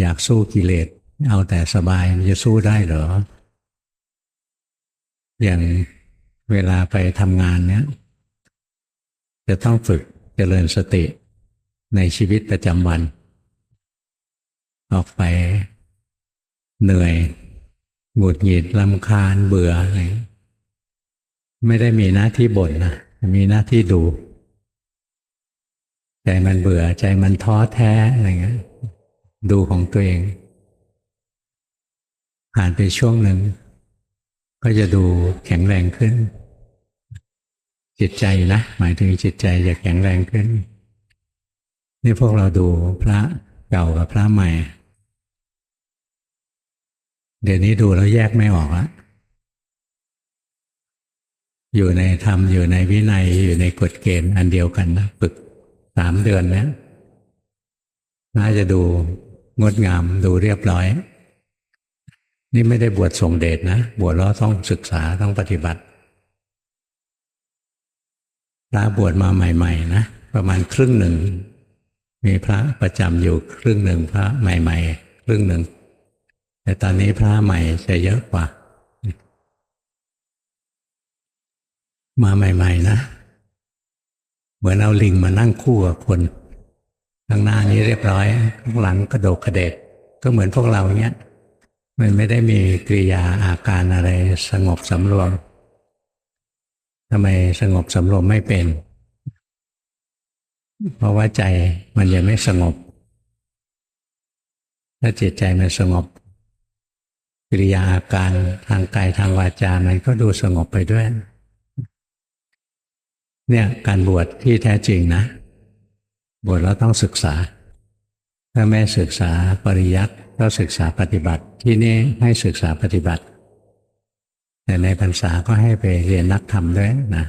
อยากสู้กิเลสเอาแต่สบายมันจะสู้ได้เหรอ อย่างเวลาไปทำงานเนี้ยจะต้องฝึกเจริญสติในชีวิตประจำวัน ออกไปเหนื่อยหงุดหงิดลำคาญเบื่ออะไรไม่ได้มีหน้าที่บ่นนะมีหน้าที่ดู ใจมันเบื่อใจมันท้อแท้อะไรเงี้ย ดูของตัวเอง ผ่านไปช่วงหนึ่ง ก็จะดูแข็งแรงขึ้น จิตใจนะ หมายถึงจิตใจจะแข็งแรงขึ้น นี่พวกเราดูพระเก่ากับพระใหม่ เดี๋ยวนี้ดูแล้วแยกไม่ออกละอยู่ในธรรมอยู่ในวินัยอยู่ในกฎเกณฑ์อันเดียวกันนะฝึกสามเดือนนี้น่าจะดู งดงามดูเรียบร้อย นี่ไม่ได้บวชส่งเดชนะ บวชแล้วต้องศึกษาต้องปฏิบัติพระบวชมาใหม่ ๆ นะประมาณครึ่งหนึ่ง มีพระประจำอยู่ครึ่งหนึ่งพระใหม่ ๆ ครึ่งหนึ่ง แต่ตอนนี้พระใหม่จะเยอะกว่า มาใหม่ ๆ นะเหมือนเอาลิงมานั่งคู่กับคน ข้างหน้านี้เรียบร้อยข้างหลังกระโดกกระเดกก็เหมือนพวกเราเนี้ยมันไม่ได้มีกริยาอาการอะไรสงบสำรวมทำไมสงบสำรวมไม่เป็น เพราะว่าใจมันยังไม่สงบ ถ้าจิตใจมันสงบ กิริยาอาการทางกายทางวาจามันก็ดูสงบไปด้วย เนี่ยการบวชที่แท้จริงนะ บวชแล้วต้องศึกษา ถ้าไม่ศึกษาปริยัติก็ศึกษาปฏิบัติ ที่นี่ให้ศึกษาปฏิบัติ แต่ในพรรษาก็ให้ไปเรียนนักธรรมด้วยนะ